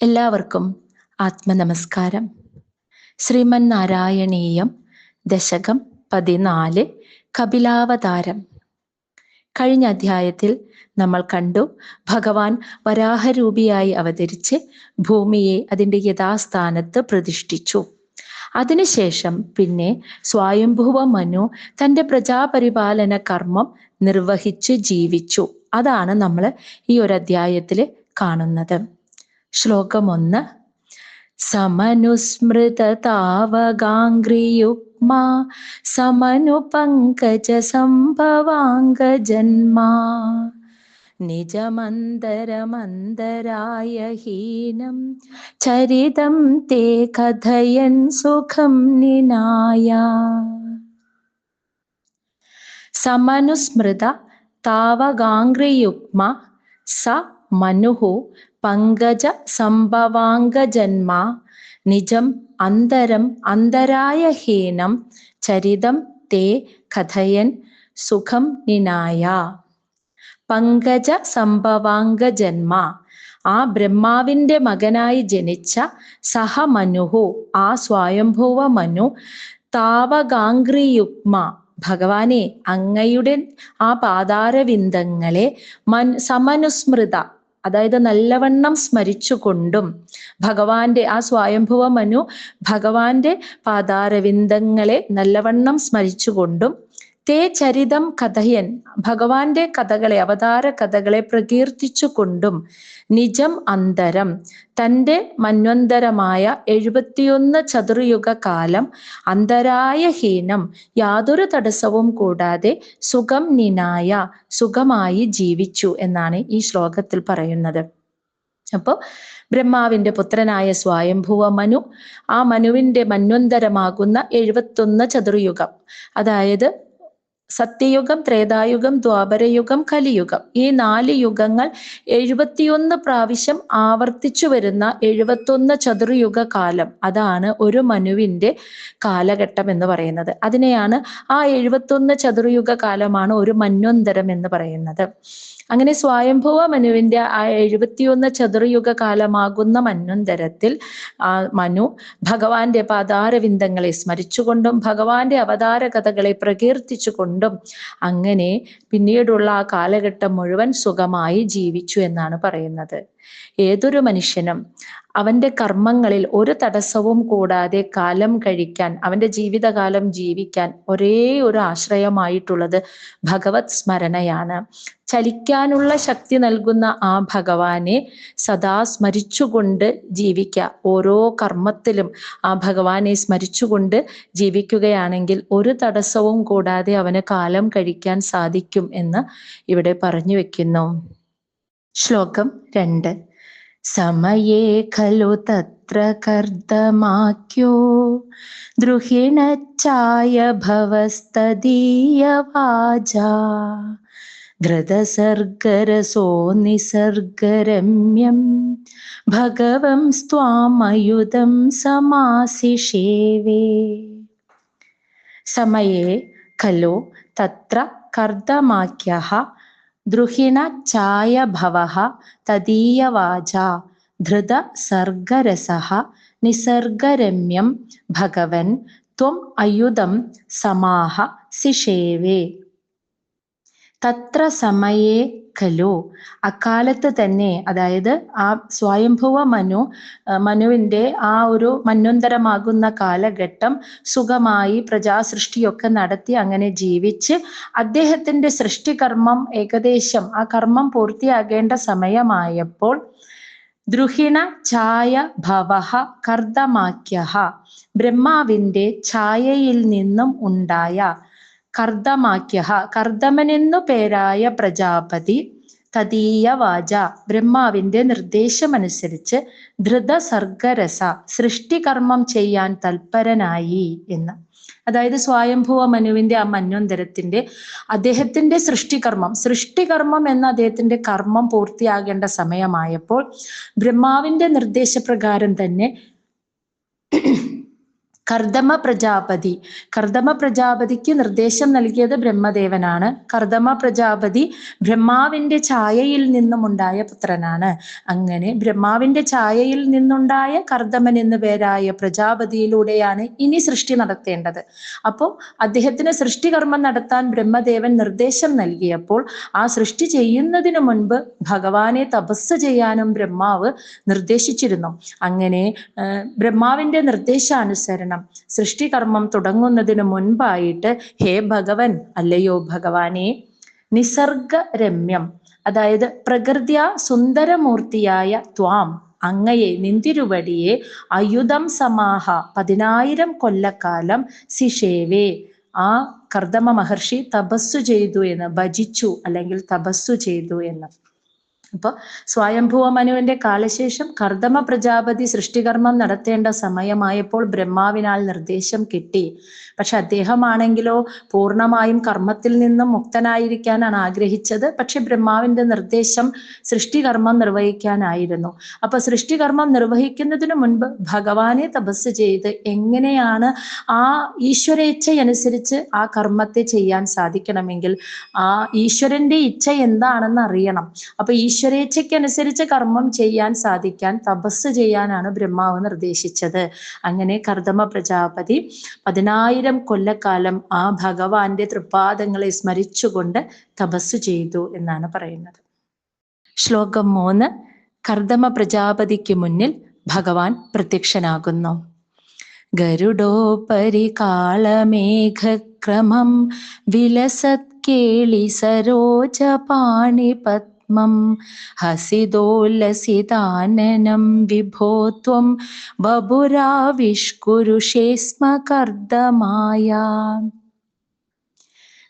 എല്ലാവർക്കും ആത്മനമസ്കാരം. ശ്രീമൻ നാരായണീയം ദശകം പതിനാല് കപിലാവതാരം. കഴിഞ്ഞ അധ്യായത്തിൽ നമ്മൾ കണ്ടു ഭഗവാൻ വരാഹരൂപിയായി അവതരിച്ച് ഭൂമിയെ അതിന്റെ യഥാസ്ഥാനത്ത് പ്രതിഷ്ഠിച്ചു. അതിനുശേഷം പിന്നെ സ്വയംഭൂവ മനു തന്റെ പ്രജാപരിപാലന കർമ്മം നിർവഹിച്ച് ജീവിച്ചു. അതാണ് നമ്മൾ ഈ ഒരു അധ്യായത്തിൽ കാണുന്നത്. ശ്ലോകം ഒന്ന് സമനുസ്മൃത താവഗാംഗ്രിയുഗ്മാ സമനു പങ്കജ സംഭവാംഗ ജന്മാ നിജമന്തരമന്തരായ ഹീനം ചരിതം തേ കഥയൻ സുഖം നിനായ. സമനുസ്മൃത താവഗാംഗ്രിയുഗ്മ സ മനുഹു പങ്കജ സംഭവാംഗജന്മ നിജം അന്തരം അന്തരായ ഹീനം ചരിതം തേ കഥയൻ സുഖം നിനായ. പങ്കജ സംഭവാംഗജന്മ ആ ബ്രഹ്മാവിന്റെ മകനായി ജനിച്ച സഹ സഹമനുഹു ആ സ്വയംഭൂവ മനു താവകാംഗ്രിയുക്മ ഭഗവാനെ അങ്ങയുടെ ആ പാതാരവിന്ദങ്ങളെ മൻ സമനുസ്മൃത അതായത് നല്ലവണ്ണം സ്മരിച്ചുകൊണ്ടും ഭഗവാന്റെ ആ സ്വയംഭുവ മനു ഭഗവാന്റെ പാതാരവിന്ദങ്ങളെ നല്ലവണ്ണം സ്മരിച്ചുകൊണ്ടും തേ ചരിതം കഥയൻ. ഭഗവാന്റെ കഥകളെ അവതാര കഥകളെ പ്രകീർത്തിച്ചുകൊണ്ടും നിജം അന്തരം. തന്റെ മന്വന്തരമായ എഴുപത്തിയൊന്ന് ചതുർയുഗ കാലം അന്തരായ ഹീനം യാതൊരു തടസ്സവും കൂടാതെ സുഖം നിനായ സുഖമായി ജീവിച്ചു എന്നാണ് ഈ ശ്ലോകത്തിൽ പറയുന്നത്. അപ്പോൾ ബ്രഹ്മാവിന്റെ പുത്രനായ സ്വയംഭുവ മനു ആ മനുവിന്റെ മന്വന്തരമാകുന്ന എഴുപത്തൊന്ന് ചതുർയുഗം. അതായത് സത്യയുഗം ത്രേതായുഗം ദ്വാപരയുഗം കലിയുഗം. ഈ നാല് യുഗങ്ങൾ എഴുപത്തിയൊന്ന് പ്രാവശ്യം ആവർത്തിച്ചു വരുന്ന എഴുപത്തൊന്ന് ചതുർയുഗ കാലം അതാണ് ഒരു മനുവിന്റെ കാലഘട്ടം എന്ന് പറയുന്നത്. അതിനെയാണ് ആ എഴുപത്തൊന്ന് ചതുർയുഗ കാലമാണ് ഒരു മന്വന്തരം എന്ന് പറയുന്നത്. അങ്ങനെ സ്വയംഭവ മനുവിന്റെ ആ എഴുപത്തിയൊന്ന് ചതുർയുഗ കാലമാകുന്ന മന്വന്തരത്തിൽ ആ മനു ഭഗവാന്റെ പാതാരവിന്ദങ്ങളെ സ്മരിച്ചുകൊണ്ടും ഭഗവാന്റെ അവതാര കഥകളെ പ്രകീർത്തിച്ചുകൊണ്ടും അങ്ങനെ പിന്നീടുള്ള ആ കാലഘട്ടം മുഴുവൻ സുഖമായി ജീവിച്ചു എന്നാണ് പറയുന്നത്. ഏതൊരു മനുഷ്യനും അവന്റെ കർമ്മങ്ങളിൽ ഒരു തടസ്സവും കൂടാതെ കാലം കഴിക്കാൻ അവന്റെ ജീവിതകാലം ജീവിക്കാൻ ഒരേ ഒരു ആശ്രയമായിട്ടുള്ളത് ഭഗവത് സ്മരണയാണ്. ചലിക്കാനുള്ള ശക്തി നൽകുന്ന ആ ഭഗവാനെ സദാ സ്മരിച്ചുകൊണ്ട് ജീവിക്കുക ഓരോ കർമ്മത്തിലും ആ ഭഗവാനെ സ്മരിച്ചുകൊണ്ട് ജീവിക്കുകയാണെങ്കിൽ ഒരു തടസ്സവും കൂടാതെ അവന് കാലം കഴിക്കാൻ സാധിക്കും എന്ന് ഇവിടെ പറഞ്ഞു വെക്കുന്നു. ശ്ലോകം രണ്ട്. समये खलु तत्र कर्दमाख्यो द्रुहिणच्छायभवस्तदीयवाजा घृतसर्गरसो निसर्गरम्यं भगवं स्वामयुधं समासिषेवे समये खलु तत्र कर्दमाख्यः തത്ര കർദ്ദമാക്യഃ ദ്രുഹിണ ഛായ ഭവഃ തദീയവാച ധൃത സർഗരസഃ നിസർഗരമ്യം ഭഗവൻ ത്വം അയുധം ഖലു. അക്കാലത്ത് തന്നെ അതായത് ആ സ്വയംഭുവ മനു മനുവിന്റെ ആ ഒരു മന്വന്തരമാകുന്ന കാലഘട്ടം സുഖമായി പ്രജാസൃഷ്ടിയൊക്കെ നടത്തി അങ്ങനെ ജീവിച്ച് അദ്ദേഹത്തിന്റെ സൃഷ്ടികർമ്മം ഏകദേശം ആ കർമ്മം പൂർത്തിയാകേണ്ട സമയമായപ്പോൾ ദ്രുഹിണ ഛായ ഭവഹ കർദമാക്യഹ ബ്രഹ്മാവിന്റെ ഛായയിൽ നിന്നും ഉണ്ടായ കർദ്ദമാക്യ കർദ്ദമനെന്നു പേരായ പ്രജാപതി തദീയ വാച ബ്രഹ്മാവിന്റെ നിർദ്ദേശമനുസരിച്ച് ധൃത സർഗരസ സൃഷ്ടികർമ്മം ചെയ്യാൻ തൽപരനായി എന്ന്. അതായത് സ്വയംഭൂവ മനുവിന്റെ ആ മന്വന്തരത്തിന്റെ അദ്ദേഹത്തിന്റെ സൃഷ്ടികർമ്മം സൃഷ്ടികർമ്മം എന്ന അദ്ദേഹത്തിന്റെ കർമ്മം പൂർത്തിയാകേണ്ട സമയമായപ്പോൾ ബ്രഹ്മാവിന്റെ നിർദ്ദേശപ്രകാരം തന്നെ കർദമ പ്രജാപതി. കർദമ പ്രജാപതിക്ക് നിർദ്ദേശം നൽകിയത് ബ്രഹ്മദേവനാണ്. കർദമ പ്രജാപതി ബ്രഹ്മാവിന്റെ ഛായയിൽ നിന്നുമുണ്ടായ പുത്രനാണ്. അങ്ങനെ ബ്രഹ്മാവിന്റെ ഛായയിൽ നിന്നുണ്ടായ കർദമൻ എന്നു പേരായ പ്രജാപതിയിലൂടെയാണ് ഇനി സൃഷ്ടി നടത്തേണ്ടത്. അപ്പോൾ അദ്ദേഹത്തിന് സൃഷ്ടികർമ്മം നടത്താൻ ബ്രഹ്മദേവൻ നിർദ്ദേശം നൽകിയപ്പോൾ ആ സൃഷ്ടി ചെയ്യുന്നതിന് മുൻപ് ഭഗവാനെ തപസ് ചെയ്യാനും ബ്രഹ്മാവ് നിർദ്ദേശിച്ചിരുന്നു. അങ്ങനെ ബ്രഹ്മാവിന്റെ നിർദ്ദേശാനുസരണം സൃഷ്ടികർമ്മം തുടങ്ങുന്നതിന് മുൻപായിട്ട് ഹേ ഭഗവൻ അല്ലയോ ഭഗവാനെ നിസർഗരമ്യം അതായത് പ്രകൃതി സുന്ദരമൂർത്തിയായ ത്വാം അങ്ങയെ നിന്തിരുവടിയെ അയുധം സമാഹ പതിനായിരം കൊല്ലക്കാലം സിഷേവേ ആ കർദമ മഹർഷി തപസ്സു ചെയ്തു എന്ന് ഭജിച്ചു അല്ലെങ്കിൽ തപസ്സു ചെയ്തു എന്ന്. അപ്പൊ സ്വയംഭുവ മനുവിന്റെ കാലശേഷം കർദമ പ്രജാപതി സൃഷ്ടികർമ്മം നടത്തേണ്ട സമയമായപ്പോൾ ബ്രഹ്മാവിനാൽ നിർദ്ദേശം കിട്ടി. പക്ഷെ അദ്ദേഹമാണെങ്കിലോ പൂർണമായും കർമ്മത്തിൽ നിന്നും മുക്തനായിരിക്കാനാണ് ആഗ്രഹിച്ചത്. പക്ഷെ ബ്രഹ്മാവിന്റെ നിർദ്ദേശം സൃഷ്ടികർമ്മം നിർവഹിക്കാനായിരുന്നു. അപ്പൊ സൃഷ്ടികർമ്മം നിർവഹിക്കുന്നതിന് മുൻപ് ഭഗവാനെ തപസ് ചെയ്ത് എങ്ങനെയാണ് ആ ഈശ്വരേച്ഛയനുസരിച്ച് ആ കർമ്മത്തെ ചെയ്യാൻ സാധിക്കണമെങ്കിൽ ആ ഈശ്വരന്റെ ഇച്ഛ എന്താണെന്ന് അറിയണം. അപ്പൊ ഈശ്വരേച്ഛയ്ക്കനുസരിച്ച് കർമ്മം ചെയ്യാൻ സാധിക്കാൻ തപസ് ചെയ്യാനാണ് ബ്രഹ്മാവ് നിർദ്ദേശിച്ചത്. അങ്ങനെ കർദമ പ്രജാപതി പതിനായിരം കൊല്ലക്കാലം ആ ഭഗവാന്റെ തൃപ്പാദങ്ങളെ സ്മരിച്ചുകൊണ്ട് തപസ് ചെയ്തു എന്നാണ് പറയുന്നത്. ശ്ലോകം മൂന്ന് കർദമ പ്രജാപതിക്ക് മുന്നിൽ ഭഗവാൻ പ്രത്യക്ഷനാകുന്നു. ഗരുഡോപരി കാളമേഘക്രമം വിലസത് കേളി സരോജ പാണിപത് പത്മം ഹസിതോല്ലസിതാനനം വിഭോ സ്മ കർദ്ദമായ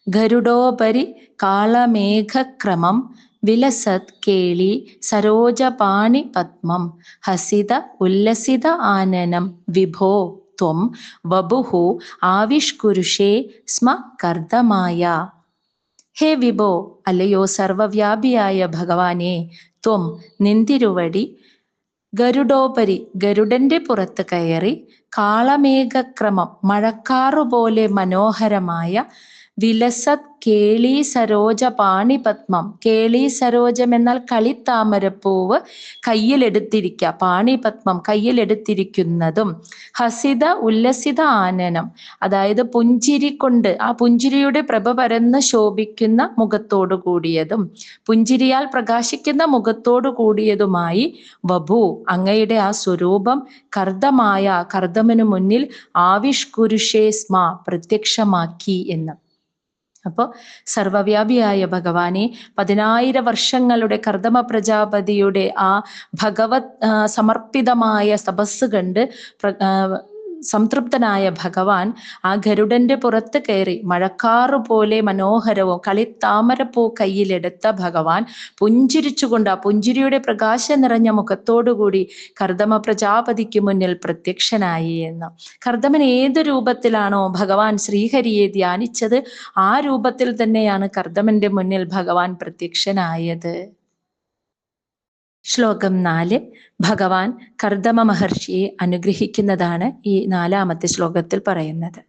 ഗരുഡോപരി കാളമേഘക്രമം വിലസത് കേളി സരോജപാണി പത്മം ഹസിത ഉല്ലസിത ആനനം വിഭോ ത്വം വപുഹു ആവിഷ്കുരുഷേ സ്മ കർദ്ദമായ ഹേ വിഭോ അല്ലയോ സർവവ്യാപിയായ ഭഗവാനെ ത്വം നിന്തിരുവടി. ഗരുഡോപരി ഗരുഡന്റെ പുറത്ത് കയറി കാളമേഘക്രമം മഴക്കാറുപോലെ മനോഹരമായ വിലസത് കേളി സരോജ പാണിപത്മം. കേളി സരോജം എന്നാൽ കളിത്താമരപ്പൂവ് കയ്യിലെടുത്തിരിക്കുക പാണിപത്മം കയ്യിലെടുത്തിരിക്കുന്നതും. ഹസിത ഉല്ലസിത ആനനം. അതായത് പുഞ്ചിരി കൊണ്ട് ആ പുഞ്ചിരിയുടെ പ്രഭ പരന്ന് ശോഭിക്കുന്ന മുഖത്തോടു കൂടിയതും പുഞ്ചിരിയാൽ പ്രകാശിക്കുന്ന മുഖത്തോടു കൂടിയതുമായി വഭു അങ്ങയുടെ ആ സ്വരൂപം കർദ്ദമായ കർദ്ദമനു മുന്നിൽ ആവിഷ്കുരുഷേ സ്മ പ്രത്യക്ഷമാക്കി എന്ന്. അപ്പോൾ സർവവ്യാപിയായ ഭഗവാനെ പതിനായിരം വർഷങ്ങളുടെ കർദമ പ്രജാപതിയുടെ ആ ഭഗവത് സമർപ്പിതമായ തപസ് കണ്ട് സംതൃപ്തനായ ഭഗവാൻ ആ ഗരുഡന്റെ പുറത്ത് കയറി മഴക്കാറു പോലെ മനോഹരവും കളിത്താമരപ്പൂ കയ്യിലെടുത്ത ഭഗവാൻ പുഞ്ചിരിച്ചുകൊണ്ട് ആ പുഞ്ചിരിയുടെ പ്രകാശം നിറഞ്ഞ മുഖത്തോടുകൂടി കർദമ പ്രജാപതിക്ക് മുന്നിൽ പ്രത്യക്ഷനായി എന്ന്. കർദമൻ ഏത് രൂപത്തിലാണോ ഭഗവാൻ ശ്രീഹരിയെ ധ്യാനിച്ചത് ആ രൂപത്തിൽ തന്നെയാണ് കർദമന്റെ മുന്നിൽ ഭഗവാൻ പ്രത്യക്ഷനായത്. ശ്ലോകം നാല്. ഭഗവാൻ കർദമ മഹർഷിയെ അനുഗ്രഹിക്കുന്നതാണ് ഈ നാലാമത്തെ ശ്ലോകത്തിൽ പറയുന്നത്.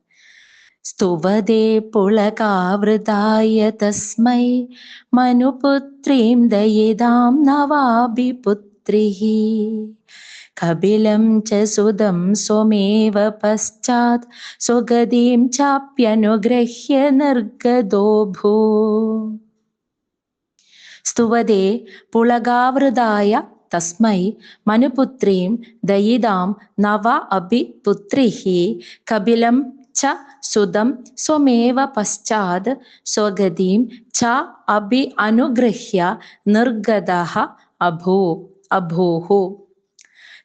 സ്തുവദേ പുളകാവൃതായ തസ്മൈ മനുപുത്രീം ദയിതാം നവാഭിപുത്രി കപിലം ച സുതം സ്വമേവ പശ്ചാത് സ്വഗതിം ചാപ്യനുഗ്രഹ്യ നിർഗതോ ഭൂ സ്തുവതേ പുളകാവൃതായ തസ്മൈ മനുപുത്രീം ദയിതാം നവ അഭി പുത്രിഹി കപിലം ച സുതം സ്വമേവ പശ്ചാത് സ്വഗതിം ച അഭി അനുഗൃഹ്യ നിർഗത അഭൂ അഭൂഹു.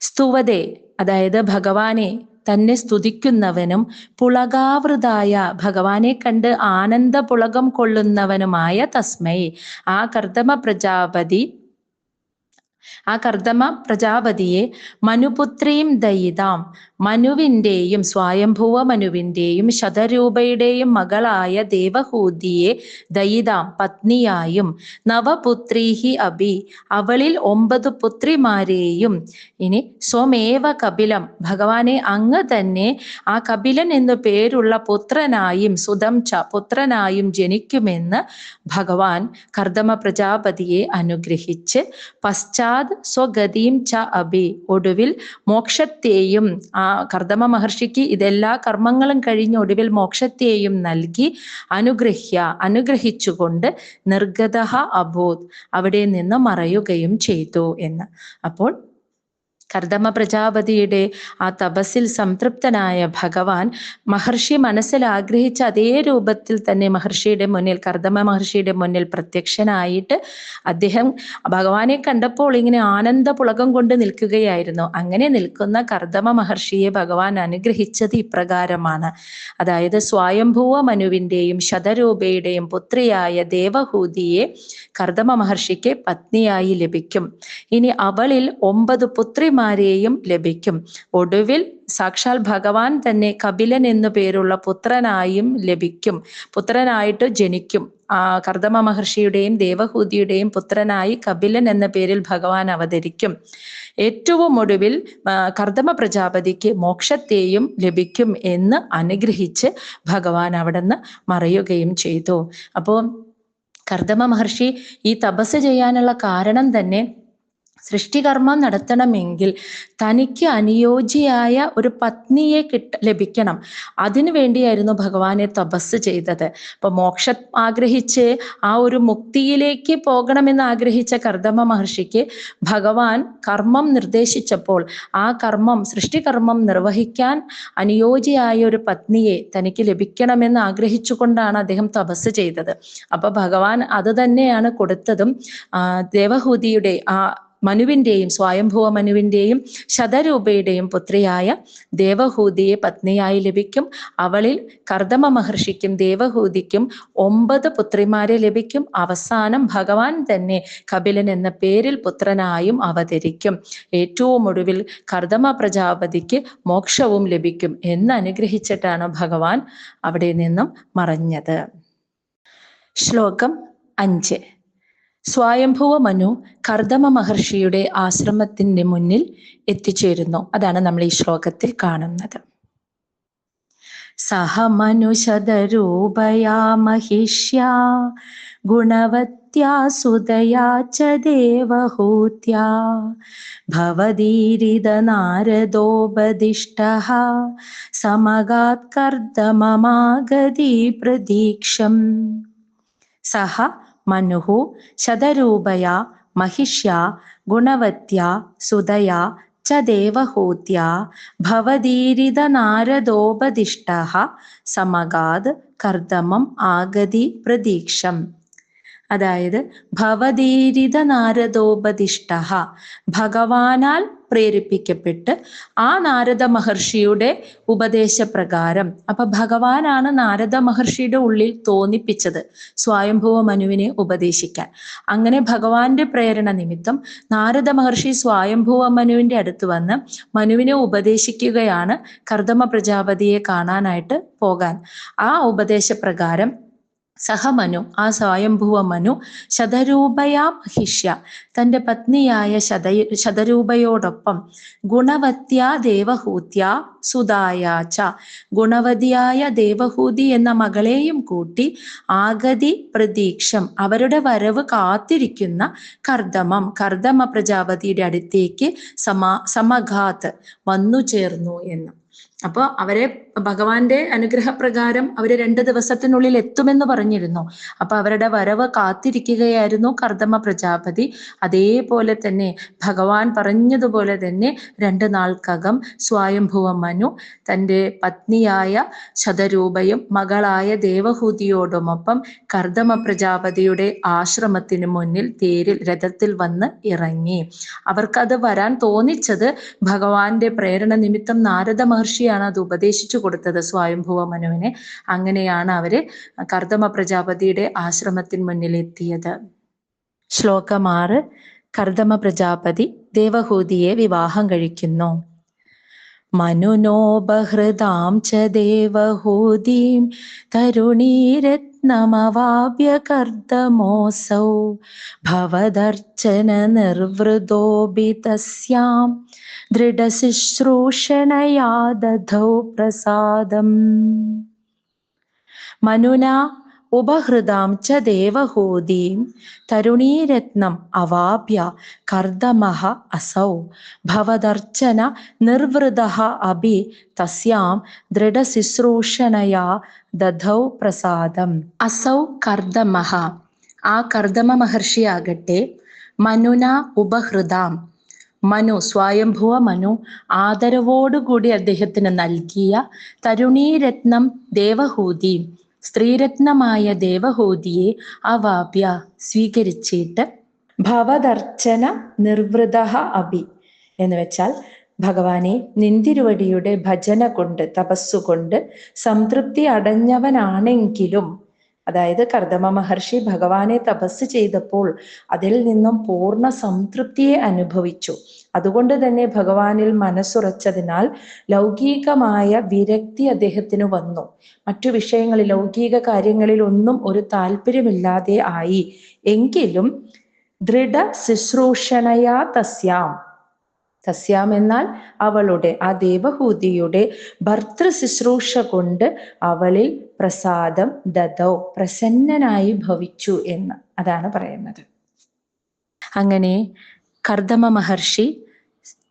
സ്തുവതേ അതായത് ഭഗവാനെ തന്നെ സ്തുതിക്കുന്നവനും പുളകാവൃതായ ഭഗവാനെ കണ്ട് ആനന്ദ പുളകം കൊള്ളുന്നവനുമായ തസ്മൈ. ആ കർദമ പ്രജാപതി ആ കർദമ പ്രജാപതിയെ മനുപുത്രിയും ദയിതാം. മനുവിന്റെയും സ്വയംഭുവ മനുവിന്റെയും ശതരൂപയുടെയും മകളായ ദേവഹൂതിയെ ദയിതാം പത്നിയായും നവപുത്രീഹി അഭി. അവളിൽ ഒമ്പത് പുത്രിമാരെയും ഇനി സ്വമേവ കപിലം. ഭഗവാനെ അങ്ങ് തന്നെ ആ കപിലൻ എന്നു പേരുള്ള പുത്രനായും സുതം ച പുത്രനായും ജനിക്കുമെന്ന് ഭഗവാൻ കർദമ പ്രജാപതിയെ അനുഗ്രഹിച്ച് പശ്ചാത് സ്വഗതിയും ച അഭി. ഒടുവിൽ മോക്ഷത്തെയും ആ കർദമ മഹർഷിക്ക് ഇതെല്ലാ കർമ്മങ്ങളും കഴിഞ്ഞ് ഒടുവിൽ മോക്ഷത്തെയും നൽകി അനുഗ്രഹ്യ അനുഗ്രഹിച്ചുകൊണ്ട് നിർഗത അബോധ് അവിടെ നിന്ന് മറയുകയും ചെയ്തു എന്ന്. അപ്പോൾ കർദമ പ്രജാപതിയുടെ ആ തപസ്സിൽ സംതൃപ്തനായ ഭഗവാൻ മഹർഷി മനസ്സിൽ ആഗ്രഹിച്ച അതേ രൂപത്തിൽ തന്നെ മഹർഷിയുടെ മുന്നിൽ കർദമ മഹർഷിയുടെ മുന്നിൽ പ്രത്യക്ഷനായിട്ട് അദ്ദേഹം ഭഗവാനെ കണ്ടപ്പോൾ ഇങ്ങനെ ആനന്ദ പുളകം കൊണ്ട് നിൽക്കുകയായിരുന്നു. അങ്ങനെ നിൽക്കുന്ന കർദമ മഹർഷിയെ ഭഗവാൻ അനുഗ്രഹിച്ചത് ഇപ്രകാരമാണ്. അതായത് സ്വയംഭൂവ മനുവിന്റെയും ശതരൂപയുടെയും പുത്രിയായ ദേവഹൂതിയെ കർദമ മഹർഷിക്ക് പത്നിയായി ലഭിക്കും. ഇനി അവളിൽ ഒമ്പത് പുത്രിമാരെയും ലഭിക്കും. ഒടുവിൽ സാക്ഷാൽ ഭഗവാൻ തന്നെ കപിലൻ എന്നു പേരുള്ള പുത്രനായും ലഭിക്കും. പുത്രനായിട്ട് ജനിക്കും. ആ കർദമ മഹർഷിയുടെയും ദേവഹൂതിയുടെയും പുത്രനായി കപിലൻ എന്ന പേരിൽ ഭഗവാൻ അവതരിക്കും. ഏറ്റവും ഒടുവിൽ കർദമ പ്രജാപതിക്ക് മോക്ഷത്തെയും ലഭിക്കും എന്ന് അനുഗ്രഹിച്ച് ഭഗവാൻ അവിടുന്ന് മറയുകയും ചെയ്തു. അപ്പോൾ കർദമ മഹർഷി ഈ തപസ് ചെയ്യാനുള്ള കാരണം തന്നെ സൃഷ്ടികർമ്മം നടത്തണമെങ്കിൽ തനിക്ക് അനുയോജ്യയായ ഒരു പത്നിയെ കിട്ട ലഭിക്കണം. അതിനു വേണ്ടിയായിരുന്നു ഭഗവാനെ തപസ് ചെയ്തത്. അപ്പൊ മോക്ഷം ആഗ്രഹിച്ച് ആ ഒരു മുക്തിയിലേക്ക് പോകണമെന്ന് ആഗ്രഹിച്ച കർദമ മഹർഷിക്ക് ഭഗവാൻ കർമ്മം നിർദ്ദേശിച്ചപ്പോൾ ആ കർമ്മം സൃഷ്ടികർമ്മം നിർവഹിക്കാൻ അനുയോജ്യയായ ഒരു പത്നിയെ തനിക്ക് ലഭിക്കണമെന്ന് ആഗ്രഹിച്ചുകൊണ്ടാണ് അദ്ദേഹം തപസ് ചെയ്തത്. അപ്പൊ ഭഗവാൻ അത് തന്നെയാണ് കൊടുത്തതും ദേവഹൂതിയുടെ ആ മനുവിന്റെയും സ്വയംഭൂവ മനുവിന്റെയും ശതരൂപയുടെയും പുത്രിയായ ദേവഹൂതിയെ പത്നിയായി ലഭിക്കും. അവളിൽ കർദമ മഹർഷിക്കും ദേവഹൂതിക്കും ഒമ്പത് പുത്രിമാരെ ലഭിക്കും. അവസാനം ഭഗവാൻ തന്നെ കപിലൻ എന്ന പേരിൽ പുത്രനായും അവതരിക്കും. ഏറ്റവും ഒടുവിൽ കർദമ പ്രജാപതിക്ക് മോക്ഷവും ലഭിക്കും എന്ന് അനുഗ്രഹിച്ചിട്ടാണ് ഭഗവാൻ അവിടെ നിന്നും മറഞ്ഞത്. ശ്ലോകം അഞ്ച്. സ്വയംഭുവ മനു കർദമ മഹർഷിയുടെ ആശ്രമത്തിന്റെ മുന്നിൽ എത്തിച്ചേരുന്നു. അതാണ് നമ്മൾ ഈ ശ്ലോകത്തിൽ കാണുന്നത്. സഹ മനുഷതരൂപയാ മഹിഷ്യ ഗുണവത്യാ സുതയാ ച ദേവഹൂത്യാ ഭവതീരിത നാരദോപദിഷ്ട സമഗാത് കർദമമാഗതി പ്രതീക്ഷം. സഹ മനുഹു ശതരൂപയാ महिष्या गुणवत्या सुदया च देवहूत्या भवदीरिदनारदोपदिष्टः സമഗാത് കർദമം ആഗതി പ്രതീക്ഷം അതായത് ഭവതീരിത നാരദോപതിഷ്ട ഭഗവാനാൽ പ്രേരിപ്പിക്കപ്പെട്ട് ആ നാരദ മഹർഷിയുടെ ഉപദേശപ്രകാരം അപ്പൊ ഭഗവാനാണ് നാരദ മഹർഷിയുടെ ഉള്ളിൽ തോന്നിപ്പിച്ചത് സ്വയംഭവ മനുവിനെ ഉപദേശിക്കാൻ. അങ്ങനെ ഭഗവാന്റെ പ്രേരണ നിമിത്തം നാരദ മഹർഷി സ്വയംഭൂവ മനുവിന്റെ അടുത്ത് വന്ന് മനുവിനെ ഉപദേശിക്കുകയാണ് കർദമ പ്രജാപതിയെ കാണാനായിട്ട് പോകാൻ. ആ ഉപദേശപ്രകാരം സഹമനു ആ സ്വയംഭുവ മനു ശതരൂപയാ മഹിഷ്യ. തന്റെ പത്നിയായ ശത ശതരൂപയോടൊപ്പം ഗുണവത്യാ ദേവഹൂത്യ സുതായാച്ച ഗുണവതിയായ ദേവഹൂതി എന്ന മകളെയും കൂട്ടി ആഗതി പ്രതീക്ഷം അവരുടെ വരവ് കാത്തിരിക്കുന്ന കർദമം. കർദമ പ്രജാപതിയുടെ അടുത്തേക്ക് സമാ സമഘാത്ത് വന്നു ചേർന്നു എന്ന്. അപ്പോൾ അവരെ ഭഗവാന്റെ അനുഗ്രഹപ്രകാരം അവർ രണ്ട് ദിവസത്തിനുള്ളിൽ എത്തുമെന്ന് പറഞ്ഞിരുന്നു. അപ്പൊ അവരുടെ വരവ് കാത്തിരിക്കുകയായിരുന്നു കർദമ പ്രജാപതി. അതേപോലെ തന്നെ ഭഗവാൻ പറഞ്ഞതുപോലെ തന്നെ രണ്ട് നാൾക്കകം സ്വയംഭുവ മനു തന്റെ പത്നിയായ ശതരൂപയും മകളായ ദേവഹൂതിയോടുമൊപ്പം കർദമ പ്രജാപതിയുടെ ആശ്രമത്തിന് മുന്നിൽ തേരിൽ രഥത്തിൽ വന്ന് ഇറങ്ങി. അവർക്കത് വരാൻ തോന്നിച്ചത് ഭഗവാന്റെ പ്രേരണ നിമിത്തം നാരദ മഹർഷിയാണ് അത് ഉപദേശിച്ചു കൊടുത്തത് സ്വയംഭുവ മനുവിനെ. അങ്ങനെയാണ് അവർ കർദമ പ്രജാപതിയുടെ ആശ്രമത്തിന് മുന്നിലെത്തിയത്. ശ്ലോകം ആറ് കർദമ പ്രജാപതി ദേവഹൂതിയെ വിവാഹം കഴിക്കുന്നു. മനുനോ ബഹൃതാം ച ദേവഹൂതിം തരുണീരത്നമവാപ്യ കർദമോസൗ ഭവദർച്ചന നിർവൃതോപി തസ്യാം ദൃഢശുശ്രൂഷണയാ ദധൗ പ്രസാദം. മനുന ഉപഹൃതാം ച ദേവഹൂതിം തരുണീരത്നം അവാപ്യ കർദമഃ അസൗ. ഭവദർച്ചന നിർവൃത അഭി തസ്യാം ദൃഢശുശ്രൂഷണയാ ദധൗ പ്രസാദം. അസൗ കർദമഃ ആ കർദമ മഹർഷിയാകട്ടെ മനുന ഉപഹൃതാം മനു സ്വയംഭുവ മനു ആദരവോടുകൂടി അദ്ദേഹത്തിന് നൽകിയ തരുണീരത്നം ദേവഹൂതി സ്ത്രീരത്നമായ ദേവഹൂതിയെ അവാപ്യ സ്വീകരിച്ചിട്ട് ഭവദർച്ചന നിർവൃത അഭി എന്ന് വെച്ചാൽ ഭഗവാനെ നിന്തിരുവടിയുടെ ഭജന കൊണ്ട് തപസ്സുകൊണ്ട് സംതൃപ്തി അടഞ്ഞവനാണെങ്കിലും അതായത് കർദമ മഹർഷി ഭഗവാനെ തപസ് ചെയ്തപ്പോൾ അതിൽ നിന്നും പൂർണ സംതൃപ്തിയെ അനുഭവിച്ചു. അതുകൊണ്ട് തന്നെ ഭഗവാനിൽ മനസ്സുറച്ചതിനാൽ ലൗകികമായ വിരക്തി അദ്ദേഹത്തിന് വന്നു. മറ്റു വിഷയങ്ങളിൽ ലൗകിക കാര്യങ്ങളിൽ ഒന്നും ഒരു താല്പര്യമില്ലാതെ ആയി. എങ്കിലും ദൃഢ ശുശ്രൂഷണയാ തസ്യാം. തസ്യാം എന്നാൽ അവളുടെ ആ ദേവഹൂതിയുടെ ഭർത്തൃ ശുശ്രൂഷ കൊണ്ട് അവളിൽ പ്രസാദം ദതോ പ്രസന്നനായി ഭവിച്ചു എന്ന് അതാണ് പറയുന്നത്. അങ്ങനെ കർദമ മഹർഷി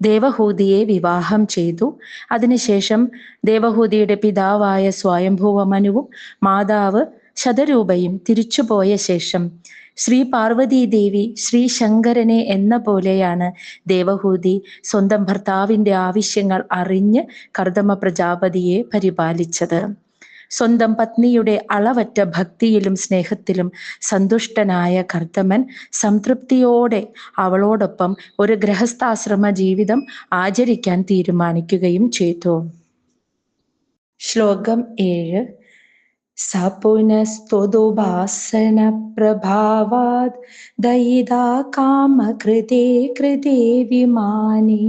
ദേവഹൂതിയെ വിവാഹം ചെയ്തു. അതിനുശേഷം ദേവഹൂതിയുടെ പിതാവായ സ്വയംഭൂവമനുവും മാതാവ് ശതരൂപയും തിരിച്ചുപോയ ശേഷം ശ്രീ പാർവതി ദേവി ശ്രീ ശങ്കരനെ എന്ന പോലെയാണ് ദേവഹൂതി സ്വന്തം ഭർത്താവിന്റെ ആവശ്യങ്ങൾ അറിഞ്ഞ് കർദമ പ്രജാപതിയെ പരിപാലിച്ചത്. സ്വന്തം പത്നിയുടെ അളവറ്റ ഭക്തിയിലും സ്നേഹത്തിലും സന്തുഷ്ടനായ കർദമൻ സംതൃപ്തിയോടെ അവളോടൊപ്പം ഒരു ഗൃഹസ്ഥാശ്രമ ജീവിതം ആചരിക്കാൻ തീരുമാനിക്കുകയും ചെയ്തു. ശ്ലോകം ഏഴ് स पुनस्तुदुपासनप्रभावात् दयिता कामकृते कृते विमाने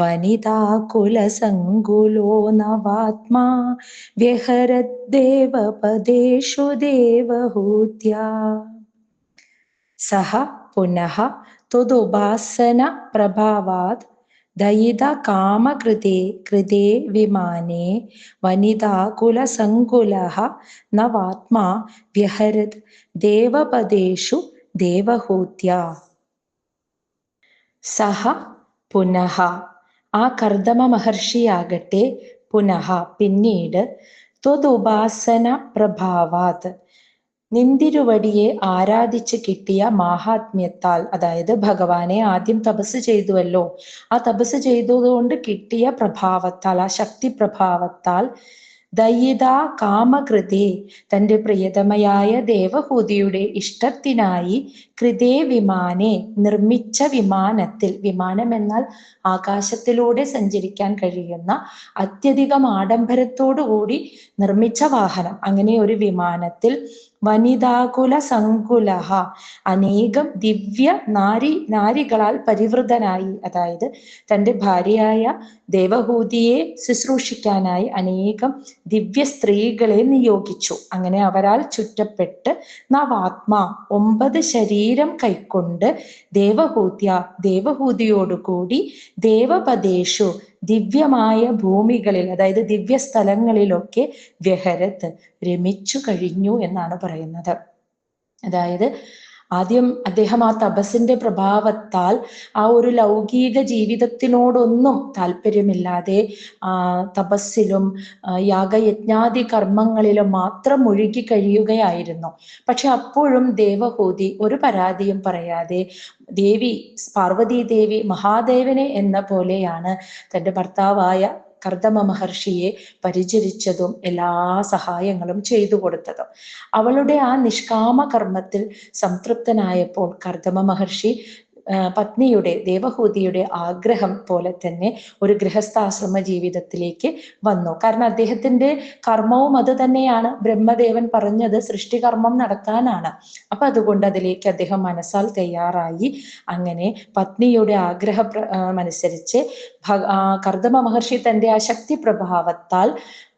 वनिता कुलसङ्कुलो नवात्मा व्यहरद्देवपदेषु देवहूत्या सः पुनः त्वदुपासनप्रभावात् ദയിത കാമകൃതേ കൃതേ വിമാനേ വനിതാകുലസങ്കുല നവാത്മാ വ്യഹരത് ദേവപദേഷു ദേവഹൂത്യ. സഹ പുനഃ. ആ കർദമ മഹർഷിയാകട്ടെ പുനഃ പിന്നീട് ത്വതുപാസന പ്രഭാവാത്. നിന്തിരുവടിയെ ആരാധിച്ച് കിട്ടിയ മാഹാത്മ്യത്താൽ അതായത് ഭഗവാനെ ആദ്യം തപസ് ചെയ്തുവല്ലോ. ആ തപസ് ചെയ്തതുകൊണ്ട് കിട്ടിയ പ്രഭാവത്താൽ ആ ശക്തി പ്രഭാവത്താൽ ദയിത കാമകൃതി തന്റെ പ്രിയതമയായ ദേവഹൂതിയുടെ ഇഷ്ടത്തിനായി കൃതേ വിമാനെ നിർമ്മിച്ച വിമാനത്തിൽ. വിമാനം എന്നാൽ ആകാശത്തിലൂടെ സഞ്ചരിക്കാൻ കഴിയുന്ന അത്യധികം ആഡംബരത്തോടുകൂടി നിർമ്മിച്ച വാഹനം. അങ്ങനെ ഒരു വിമാനത്തിൽ വനിതാകുല സങ്കുലഹ അനേകം ദിവ്യ നാരി നാരികളാൽ പരിവൃതനായി അതായത് തന്റെ ഭാര്യയായ ദേവഹൂതിയെ ശുശ്രൂഷിക്കാനായി അനേകം ദിവ്യ സ്ത്രീകളെ നിയോഗിച്ചു. അങ്ങനെ അവരാൽ ചുറ്റപ്പെട്ട് നവാത്മാ ഒമ്പത് ശരീരം കൈക്കൊണ്ട് ദേവഹൂത്യ ദേവഹൂതിയോടുകൂടി ദേവപദേശു ദിവ്യമായ ഭൂമികളിൽ അതായത് ദിവ്യ സ്ഥലങ്ങളിലൊക്കെ വ്യഹരത്ത് രമിച്ചു കഴിഞ്ഞു എന്നാണ് പറയുന്നത്. അതായത് ആദ്യം അദ്ദേഹം ആ തപസിന്റെ പ്രഭാവത്താൽ ആ ഒരു ലൗകിക ജീവിതത്തിനോടൊന്നും താല്പര്യമില്ലാതെ ആ തപസ്സിലും യാഗയജ്ഞാദി കർമ്മങ്ങളിലും മാത്രം മുഴുകി കഴിയുകയായിരുന്നു. പക്ഷെ അപ്പോഴും ദേവഹൂതി ഒരു പരാതിയും പറയാതെ ദേവി പാർവതി ദേവി മഹാദേവനെ എന്ന പോലെയാണ് തന്റെ ഭർത്താവായ കർദമ മഹർഷിയെ പരിചരിച്ചതും എല്ലാ സഹായങ്ങളും ചെയ്തു കൊടുത്തതും. അവളുടെ ആ നിഷ്കാമ കർമ്മത്തിൽ സംതൃപ്തനായപ്പോൾ കർദമ മഹർഷി പത്നിയുടെ ദേവഹൂതിയുടെ ആഗ്രഹം പോലെ തന്നെ ഒരു ഗൃഹസ്ഥാശ്രമ ജീവിതത്തിലേക്ക് വന്നു. കാരണം അദ്ദേഹത്തിന്റെ കർമ്മവും അത് തന്നെയാണ്. ബ്രഹ്മദേവൻ പറഞ്ഞത് സൃഷ്ടികർമ്മം നടത്താനാണ്. അപ്പൊ അതുകൊണ്ട് അതിലേക്ക് അദ്ദേഹം മനസ്സാൽ തയ്യാറായി. അങ്ങനെ പത്നിയുടെ ആഗ്രഹ അനുസരിച്ച് കർദമ മഹർഷി തന്റെ ആ ശക്തി പ്രഭാവത്താൽ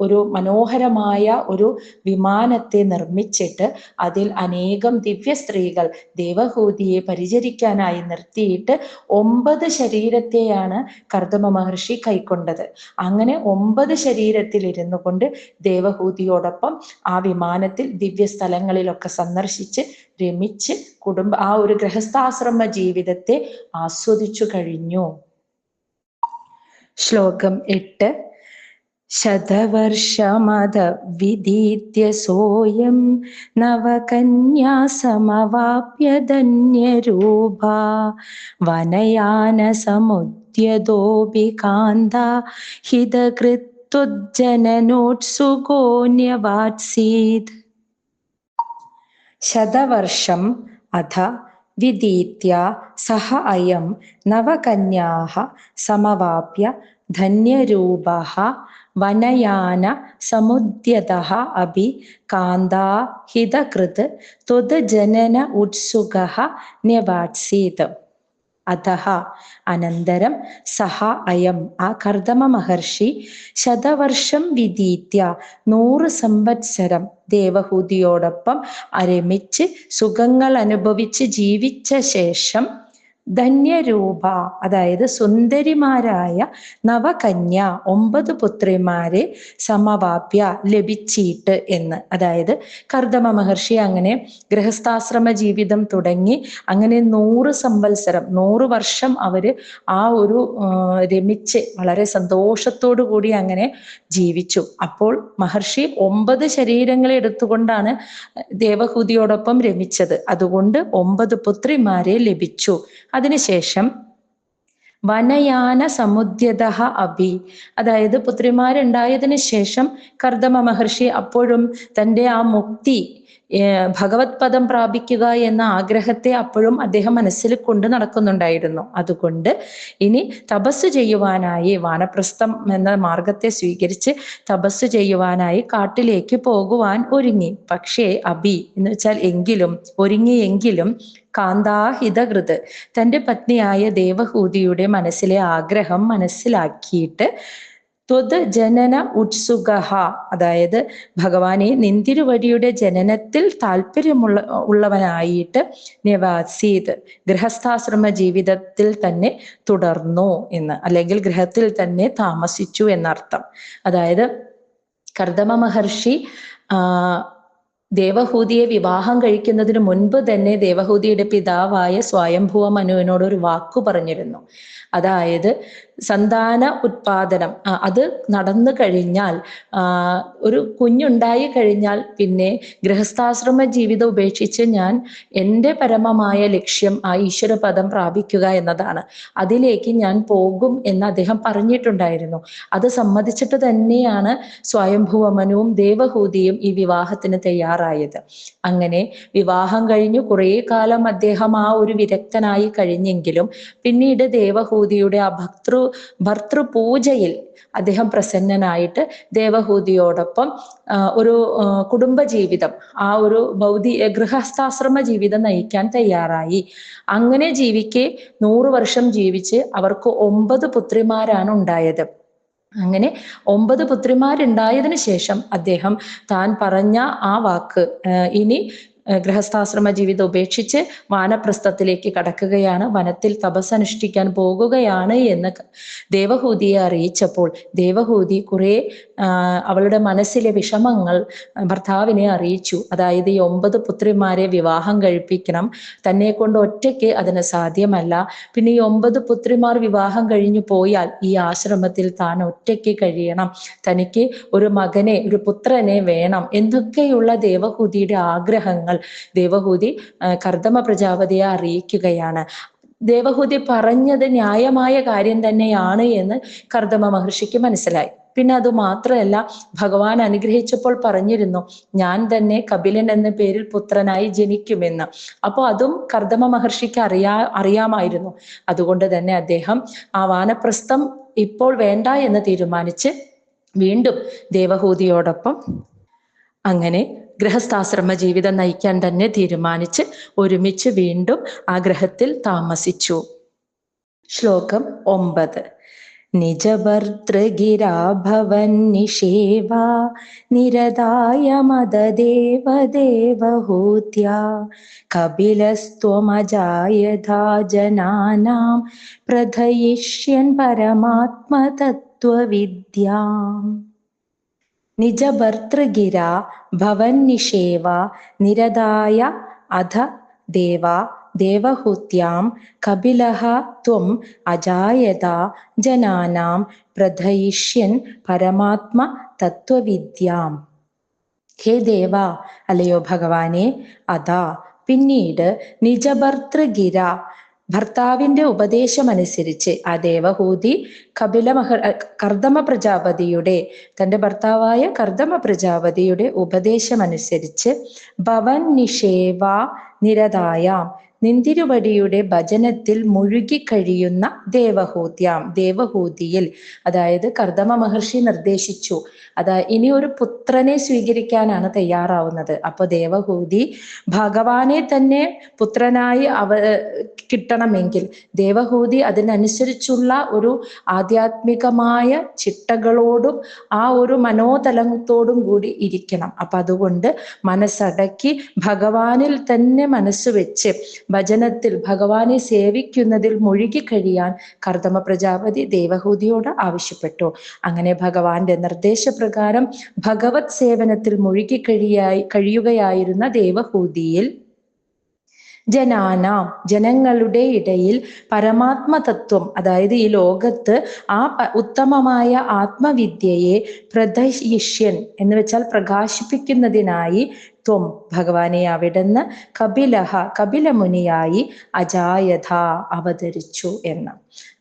ഒരു മനോഹരമായ ഒരു വിമാനത്തെ നിർമ്മിച്ചിട്ട് അതിൽ അനേകം ദിവ്യ സ്ത്രീകൾ ദേവഹൂതിയെ പരിചരിക്കാനായി നിർത്തിയിട്ട് ഒമ്പത് ശരീരത്തെയാണ് കർദമ മഹർഷി കൈക്കൊണ്ടത്. അങ്ങനെ ഒമ്പത് ശരീരത്തിൽ ഇരുന്നു കൊണ്ട് ദേവഹൂതിയോടൊപ്പം ആ വിമാനത്തിൽ ദിവ്യ സ്ഥലങ്ങളിലൊക്കെ സന്ദർശിച്ച് രമിച്ച് കുടുംബ ആ ഒരു ഗൃഹസ്ഥാശ്രമ ജീവിതത്തെ ആസ്വദിച്ചു കഴിഞ്ഞു. ശ്ലോകം എട്ട്. ശതവർഷമത വിദീത്യ സോയം നവകന്യാസമവാപ്യ ധന്യരൂപ വനയാനസമുദ്യതോപി കാന്ത ഹിതകൃത്വജ്ജനനോത്സുകോന്യവാത്സീത് ശതവർഷം അഥ വിദീത്യ സഹ അയം നവകന്യാ സമവാപ്യ ധന്യരൂപः വനയാന സമുദ്യത അഭി കാന്താഹിതകൃത് ത്വദ്ജനന ഉത്സുക ന്യവാത്സീത്. അധ അനന്തരം സഹ അയം ആ കർദമ മഹർഷി ശതവർഷം വിധീത്യ നൂറ് സംവത്സരം ദേവഹൂതിയോടൊപ്പം അരമിച്ച് സുഖങ്ങൾ അനുഭവിച്ച് ജീവിച്ച ശേഷം ധന്യരൂപ അതായത് സുന്ദരിമാരായ നവകന്യ ഒമ്പത് പുത്രിമാരെ സമവാപ്യ ലഭിച്ചിട്ട് എന്ന്. അതായത് കർദമ മഹർഷി അങ്ങനെ ഗൃഹസ്ഥാശ്രമ ജീവിതം തുടങ്ങി അങ്ങനെ നൂറ് സംവത്സരം നൂറ് വർഷം അവർ ആ ഒരു രമിച്ച് വളരെ സന്തോഷത്തോടു കൂടി അങ്ങനെ ജീവിച്ചു. അപ്പോൾ മഹർഷി ഒമ്പത് ശരീരങ്ങളെ എടുത്തുകൊണ്ടാണ് ദേവഹൂതിയോടൊപ്പം രമിച്ചത്. അതുകൊണ്ട് ഒമ്പത് പുത്രിമാരെ ലഭിച്ചു. അതിനുശേഷം വനയാന സമുദ്യത അഭി. അതായത് പുത്രിമാരുണ്ടായതിനു ശേഷം കർദമ മഹർഷി അപ്പോഴും തന്റെ ആ മുക്തി ഭഗവത് പദം പ്രാപിക്കുക എന്ന ആഗ്രഹത്തെ അപ്പോഴും അദ്ദേഹം മനസ്സിൽ കൊണ്ട് നടക്കുന്നുണ്ടായിരുന്നു. അതുകൊണ്ട് ഇനി തപസ് ചെയ്യുവാനായി വാനപ്രസ്ഥം എന്ന മാർഗത്തെ സ്വീകരിച്ച് തപസ് ചെയ്യുവാനായി കാട്ടിലേക്ക് പോകുവാൻ ഒരുങ്ങി. പക്ഷേ അബി എന്ന് വെച്ചാൽ എങ്കിലും ഒരുങ്ങിയെങ്കിലും കാന്താഹിതകൃത്. തന്റെ പത്നിയായ ദേവഹൂതിയുടെ മനസ്സിലെ ആഗ്രഹം മനസ്സിലാക്കിയിട്ട് ത്വത് ജനന ഉത്സുക അതായത് ഭഗവാനെ നിന്തിരുവടിയുടെ ജനനത്തിൽ താല്പര്യമുള്ള ഉള്ളവനായിട്ട് നിവാസീത് ഗൃഹസ്ഥാശ്രമ ജീവിതത്തിൽ തന്നെ തുടർന്നു എന്ന് അല്ലെങ്കിൽ ഗൃഹത്തിൽ തന്നെ താമസിച്ചു എന്നർത്ഥം. അതായത് കർദമ മഹർഷി ദേവഹൂതിയെ വിവാഹം കഴിക്കുന്നതിന് മുൻപ് തന്നെ ദേവഹൂതിയുടെ പിതാവായ സ്വയംഭുവ മനുവിനോട് ഒരു വാക്കു പറഞ്ഞിരുന്നു. അതായത് സന്താന ഉത്പാദനം. അത് നടന്നു കഴിഞ്ഞാൽ ഒരു കുഞ്ഞുണ്ടായി കഴിഞ്ഞാൽ പിന്നെ ഗൃഹസ്ഥാശ്രമ ജീവിതം ഉപേക്ഷിച്ച് ഞാൻ എന്റെ പരമമായ ലക്ഷ്യം ആ ഈശ്വരപദം പ്രാപിക്കുക എന്നതാണ്. അതിലേക്ക് ഞാൻ പോകും എന്ന് അദ്ദേഹം പറഞ്ഞിട്ടുണ്ടായിരുന്നു. അത് സമ്മതിച്ചിട്ട് തന്നെയാണ് സ്വയംഭൂവമനവും ദേവഹൂതിയും ഈ വിവാഹത്തിന് തയ്യാറായത്. അങ്ങനെ വിവാഹം കഴിഞ്ഞു കുറേ കാലം അദ്ദേഹം ആ ഒരു വിരക്തനായി കഴിഞ്ഞെങ്കിലും പിന്നീട് ദേവഹൂതിയുടെ ആ ഭക്തൃ ഭർത്തൃപൂജയിൽ അദ്ദേഹം പ്രസന്നനായിട്ട് ദേവഹൂതിയോടൊപ്പം ഒരു കുടുംബജീവിതം ആ ഒരു ഭൗതി ഗൃഹസ്ഥാശ്രമ ജീവിതം നയിക്കാൻ തയ്യാറായി. അങ്ങനെ ജീവിക്കെ നൂറു വർഷം ജീവിച്ച് അവർക്ക് ഒമ്പത് പുത്രിമാരാണ് ഉണ്ടായത്. അങ്ങനെ ഒമ്പത് പുത്രിമാരുണ്ടായതിനു ശേഷം അദ്ദേഹം താൻ പറഞ്ഞ ആ വാക്ക് ഇനി ഗൃഹസ്ഥാശ്രമ ജീവിതം ഉപേക്ഷിച്ച് വാനപ്രസ്ഥത്തിലേക്ക് കടക്കുകയാണ്. വനത്തിൽ തപസ്സനുഷ്ഠിക്കാൻ പോകുകയാണ് എന്ന് ദേവഹൂതിയെ അറിയിച്ചപ്പോൾ ദേവഹൂതി കുറെ അവളുടെ മനസ്സിലെ വിഷമങ്ങൾ ഭർത്താവിനെ അറിയിച്ചു. അതായത് ഈ ഒമ്പത് പുത്രിമാരെ വിവാഹം കഴിപ്പിക്കണം. തന്നെ കൊണ്ട് ഒറ്റയ്ക്ക് അതിന് സാധ്യമല്ല. പിന്നെ ഈ ഒമ്പത് പുത്രിമാർ വിവാഹം കഴിഞ്ഞു പോയാൽ ഈ ആശ്രമത്തിൽ താൻ ഒറ്റയ്ക്ക് കഴിയണം. തനിക്ക് ഒരു മകനെ ഒരു പുത്രനെ വേണം. എന്തൊക്കെയുള്ള ദേവഹൂതിയുടെ ആഗ്രഹങ്ങൾ ദേവഹൂതി കർദമ പ്രജാപതിയെ അറിയിക്കുകയാണ്. ദേവഹൂതി പറഞ്ഞത് ന്യായമായ കാര്യം തന്നെയാണ് എന്ന് കർദമ മഹർഷിക്ക് മനസ്സിലായി. പിന്നെ അത് മാത്രമല്ല ഭഗവാൻ അനുഗ്രഹിച്ചപ്പോൾ പറഞ്ഞിരുന്നു ഞാൻ തന്നെ കപിലൻ എന്ന പേരിൽ പുത്രനായി ജനിക്കുമെന്ന്. അപ്പോൾ അതും കർദമ മഹർഷിക്ക് അറിയാ അറിയാമായിരുന്നു. അതുകൊണ്ട് തന്നെ അദ്ദേഹം ആ വാനപ്രസ്ഥം ഇപ്പോൾ വേണ്ട എന്ന് തീരുമാനിച്ച് വീണ്ടും ദേവഹൂതിയോടൊപ്പം അങ്ങനെ ഗൃഹസ്ഥാശ്രമ ജീവിതം നയിക്കാൻ തന്നെ തീരുമാനിച്ച് ഒരുമിച്ച് വീണ്ടും ആ ഗ്രഹത്തിൽ താമസിച്ചു. ശ്ലോകം ഒമ്പത്. നിജഭർത്തൃഗിരാഭവൻ നിഷേവ നിരതായ മതദേവദേവഹൂത്യ കപിലസ്ത്വമജായഥാ ജനം പ്രഥയിഷ്യൻ പരമാത്മതത്വവിദ്യാം. നിജഭർതൃഗിര ഭവന്നിഷേവ നിരതായ അധ ദേവ ദേവഹൂത്യാം കപിലഃ ത്വം അജായത ജനാനാം പ്രഥയിഷ്യൻ പരമാത്മ തത്വവിദ്യാം. ഹേ ദേവ അല്ലയോ ഭഗവാനെ അതാ പിന്നീട് നിജഭർതൃഗിര ഭർത്താവിന്റെ ഉപദേശമനുസരിച്ച് ആ ദേവഹൂതി കപില മഹ കർദമ പ്രജാപതിയുടെ തന്റെ ഭർത്താവായ കർദമ പ്രജാപതിയുടെ ഉപദേശമനുസരിച്ച് ഭവൻ നിഷേവ നിരതായാം. നിന്തിരുവടിയുടെ ഭജനത്തിൽ മുഴുകിക്കഴിയുന്ന ദേവഹൂത്യാം ദേവഹൂതിയിൽ. അതായത് കർദമ മഹർഷി നിർദ്ദേശിച്ചു. അതാ ഇനി ഒരു പുത്രനെ സ്വീകരിക്കാനാണ് തയ്യാറാവുന്നത്. അപ്പൊ ദേവഹൂതി ഭഗവാനെ തന്നെ പുത്രനായി അവ കിട്ടണമെങ്കിൽ ദേവഹൂതി അതിനനുസരിച്ചുള്ള ഒരു ആധ്യാത്മികമായ ചിട്ടകളോടും ആ ഒരു മനോതലത്തോടും കൂടി ഇരിക്കണം. അപ്പൊ അതുകൊണ്ട് മനസ്സടക്കി ഭഗവാനിൽ തന്നെ മനസ്സ് വെച്ച് ഭജനത്തിൽ ഭഗവാനെ സേവിക്കുന്നതിൽ മുഴുകി കഴിയാൻ കർദമ പ്രജാപതി ദേവഹൂതിയോട് ആവശ്യപ്പെട്ടു. അങ്ങനെ ഭഗവാന്റെ നിർദ്ദേശപ്രകാരം ഭഗവത് സേവനത്തിൽ മുഴുകി കഴിയായി കഴിയുകയായിരുന്ന ദേവഹൂതിയിൽ ജനാന ജനങ്ങളുടെ ഇടയിൽ പരമാത്മതത്വം അതായത് ഈ ലോകത്ത് ആ ഉത്തമമായ ആത്മവിദ്യയെ പ്രദയിഷ്യൻ എന്ന് വെച്ചാൽ പ്രകാശിപ്പിക്കുന്നതിനായി ത്വം ഭഗവാനെ അവിടുന്ന് കപിലഹ കപിലമുനിയായി അജായഥ അവതരിച്ചു എന്ന്.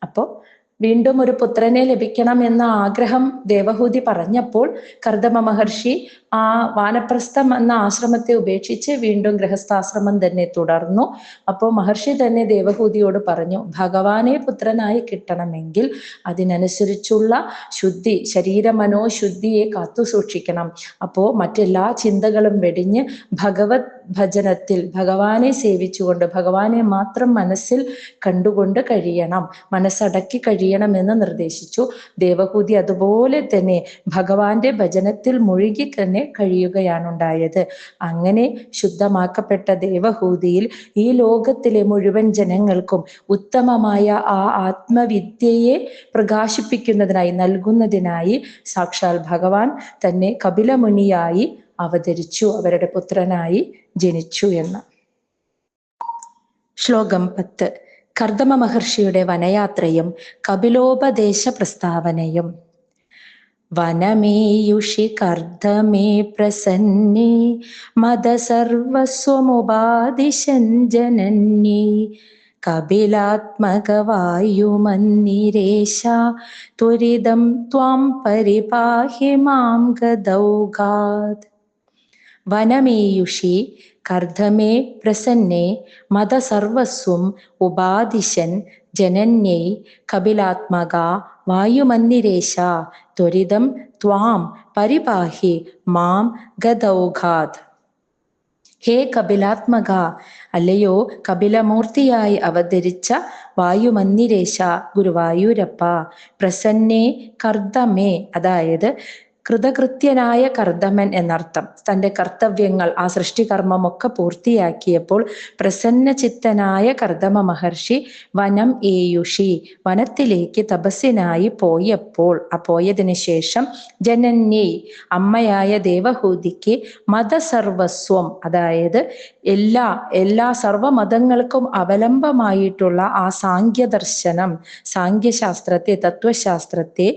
അപ്പോ വീണ്ടും ഒരു പുത്രനെ ലഭിക്കണം എന്ന ആഗ്രഹം ദേവഹൂതി പറഞ്ഞപ്പോൾ കർദമ മഹർഷി ആ വാനപ്രസ്ഥം എന്ന ആശ്രമത്തെ ഉപേക്ഷിച്ച് വീണ്ടും ഗൃഹസ്ഥാശ്രമം തന്നെ തുടർന്നു. അപ്പോൾ മഹർഷി തന്നെ ദേവഹൂതിയോട് പറഞ്ഞു ഭഗവാനെ പുത്രനായി കിട്ടണമെങ്കിൽ അതിനനുസരിച്ചുള്ള ശുദ്ധി ശരീരമനോശുദ്ധിയെ കാത്തു സൂക്ഷിക്കണം. അപ്പോൾ മറ്റെല്ലാ ചിന്തകളും വെടിഞ്ഞ് ഭഗവത് ഭജനത്തിൽ ഭഗവാനെ സേവിച്ചുകൊണ്ട് ഭഗവാനെ മാത്രം മനസ്സിൽ കണ്ടുകൊണ്ട് കഴിയണം മനസ്സടക്കി കഴിയണമെന്ന് നിർദ്ദേശിച്ചു. ദേവഹൂതി അതുപോലെ തന്നെ ഭഗവാന്റെ ഭജനത്തിൽ മുഴുകി തന്നെ കഴിയുകയാണ് ഉണ്ടായത് അങ്ങനെ ശുദ്ധമാക്കപ്പെട്ട ദേവഹൂതിയിൽ ഈ ലോകത്തിലെ മുഴുവൻ ജനങ്ങൾക്കും ഉത്തമമായ ആ ആത്മവിദ്യയെ പ്രകാശിപ്പിക്കുന്നതിനായി നൽകുന്നതിനായി സാക്ഷാൽ ഭഗവാൻ തന്നെ കപിലമുനിയായി അവതരിച്ചു അവരുടെ പുത്രനായി ജനിച്ചു എന്ന്. ശ്ലോകം പത്ത്. കർദമ മഹർഷിയുടെ വനയാത്രയും കപിലോപദേശ പ്രസ്താവനയും. വനമേയുഷി കർദ്ധമേ പ്രസന്നേ മതസർവസ്വമുപാദിശഞ്ജനന്യേ കപിലാത്മകവായുമന്നിരേശ ത്വരിതം ത്വാം പരിപാഹി മാം ഗദൗഗാത്. വനമേയുഷി കർദ്ധമേ പ്രസന്നേ മതസർവസ്വം ഉപാദിശൻ ജനന്യൈ കപിലാത്മക വായുമന്ദിരേശ ത്വരിതം ത്വാം പരിപാഹി മാം ഗദൗഘാത് ഹേ കപിലാത്മക അല്ലയോ കപിലമൂർത്തിയായി അവതരിച്ച വായുമന്ദിരേശ ഗുരുവായൂരപ്പ പ്രസന്നേ കർദ്ദമേ. അതായത് കൃതകൃത്യനായ കർദമൻ എന്നർത്ഥം. തന്റെ കർത്തവ്യങ്ങൾ ആ സൃഷ്ടികർമ്മമൊക്കെ പൂർത്തിയാക്കിയപ്പോൾ പ്രസന്ന ചിത്തനായ കർദമ മഹർഷി വനം ഏയുഷി വനത്തിലേക്ക് തപസ്സിനായി പോയപ്പോൾ ആ പോയതിനു ശേഷം ജനന്യേ അമ്മയായ ദേവഹൂതിക്ക് മതസർവസ്വം അതായത് എല്ലാ എല്ലാ സർവമതങ്ങൾക്കും അവലംബമായിട്ടുള്ള ആ സാങ്ക്യ ദർശനം സാങ്ക്യശാസ്ത്രത്തെ തത്വശാസ്ത്രത്തെ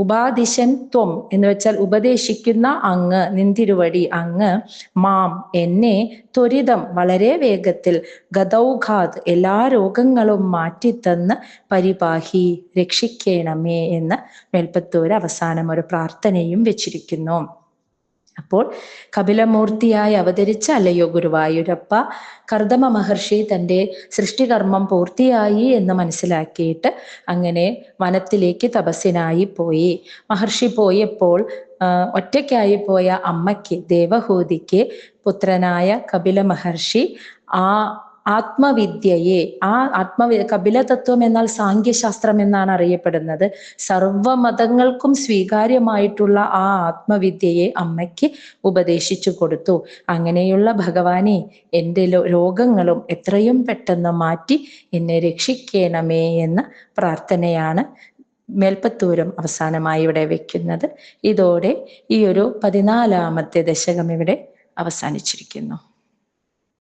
ഉപാധിശൻ ത്വം എന്ന് വെച്ചാൽ ഉപദേശിക്കുന്ന അങ്ങ് നിന്തിരുവടി അങ്ങ് മാം എന്നെ ത്വരിതം വളരെ വേഗത്തിൽ ഗതൗഘാത് എല്ലാ രോഗങ്ങളും മാറ്റിത്തന്ന് പരിപാഹി രക്ഷിക്കണമേ എന്ന് മേൽപ്പത്തൂർ അവസാനം ഒരു പ്രാർത്ഥനയും വെച്ചിരിക്കുന്നു. അപ്പോൾ കപിലമൂർത്തിയായി അവതരിച്ച അല്ലയോ ഗുരുവായൂരപ്പ? കർദമ മഹർഷി തന്റെ സൃഷ്ടികർമ്മം പൂർത്തിയായി എന്ന് മനസ്സിലാക്കിയിട്ട് അങ്ങനെ വനത്തിലേക്ക് തപസ്സിനായി പോയി. മഹർഷി പോയപ്പോൾ ഒറ്റയ്ക്കായി പോയ അമ്മയ്ക്ക് ദേവഹൂതിക്ക് പുത്രനായ കപില മഹർഷി ആ ആത്മവിദ്യയെ ആ ആത്മവി കപിലതത്വം എന്നാൽ സാങ്കേശാസ്ത്രം എന്നാണ് അറിയപ്പെടുന്നത്. സർവമതങ്ങൾക്കും സ്വീകാര്യമായിട്ടുള്ള ആ ആത്മവിദ്യയെ അമ്മയ്ക്ക് ഉപദേശിച്ചു കൊടുത്തു. അങ്ങനെയുള്ള ഭഗവാനെ എന്റെ രോഗങ്ങളും എത്രയും പെട്ടെന്ന് മാറ്റി എന്നെ രക്ഷിക്കണമേ എന്ന പ്രാർത്ഥനയാണ് മേൽപ്പത്തൂരം അവസാനമായി ഇവിടെ വെക്കുന്നത്. ഇതോടെ ഈ ഒരു പതിനാലാമത്തെ ദശകം ഇവിടെ അവസാനിച്ചിരിക്കുന്നു.